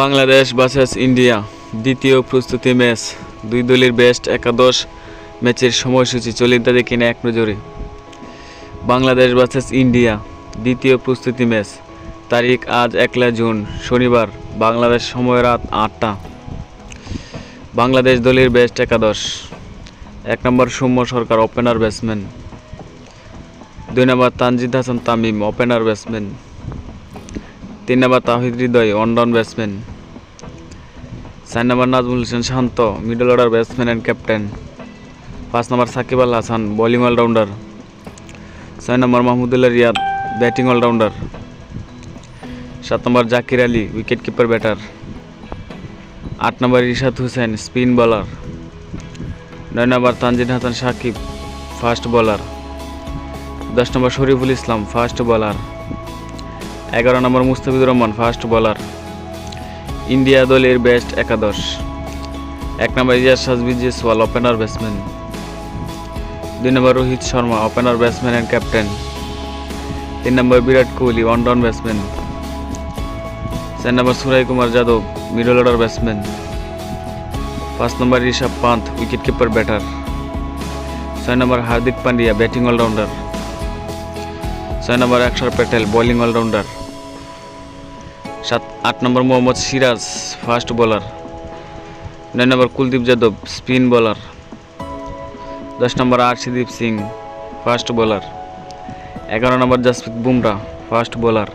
Bangladesh versus India দ্বিতীয় প্রস্তুতি match দুই দলের বেস্ট একাদশ ম্যাচের সময়সূচি চলিত দেখি না এক নজরে। বাংলাদেশ ভার্সেস ইন্ডিয়া দ্বিতীয় প্রস্তুতি ম্যাচ তারিখ আজ একলা জুন, শনিবার, বাংলাদেশ সময় রাত আটটা। বাংলাদেশ দলের বেস্ট একাদশ, এক নম্বর সৌম্য সরকার ওপেনার ব্যাটসম্যান দুই নম্বর তানজিদ হাসান তামিম ওপেনার ব্যাটসম্যান তিন নম্বর Towhid Hridoy one down batsman চার নম্বর Najmul Hossain Shanto middle order batsman and captain পাঁচ নম্বর সাকিব আল হাসান বোলিং অলরাউন্ডার ছয় নম্বর মাহমুদুল্লাহ রিয়াদ ব্যাটিং অলরাউন্ডার সাত নম্বর Zakir Ali wicket keeper batter আট নম্বর রিশাদ হোসেন স্পিন বলার নয় নম্বর তানজিদ হাসান সাকিব ফাস্ট বলার দশ নম্বর শরীফুল ইসলাম ফাস্ট বোলার এগারো নম্বর Mustafizur Rahman fast bowler India দলের বেস্ট একাদশ। এক নম্বর Yashasvi Jaiswal opener batsman দুই নম্বর Rohit Sharma opener batsman and captain তিন নম্বর Virat Kohli one down batsman চার নম্বর Surya Kumar Yadav middle order batsman পাঁচ নম্বর Rishabh Pant wicket keeper batter ছয় নম্বর Hardik Pandya batting allrounder ছয় নম্বর অক্ষর প্যাটেল বোলিং অলরাউন্ডার সাত, আট নম্বর মোহাম্মদ সিরাজ ফাস্ট বোলার নয় নম্বর Kuldeep Yadav spin bowler দশ number Arshdeep Singh fast bowler এগারো নম্বর জাসপ্রীত বুমরা ফাস্ট বোলার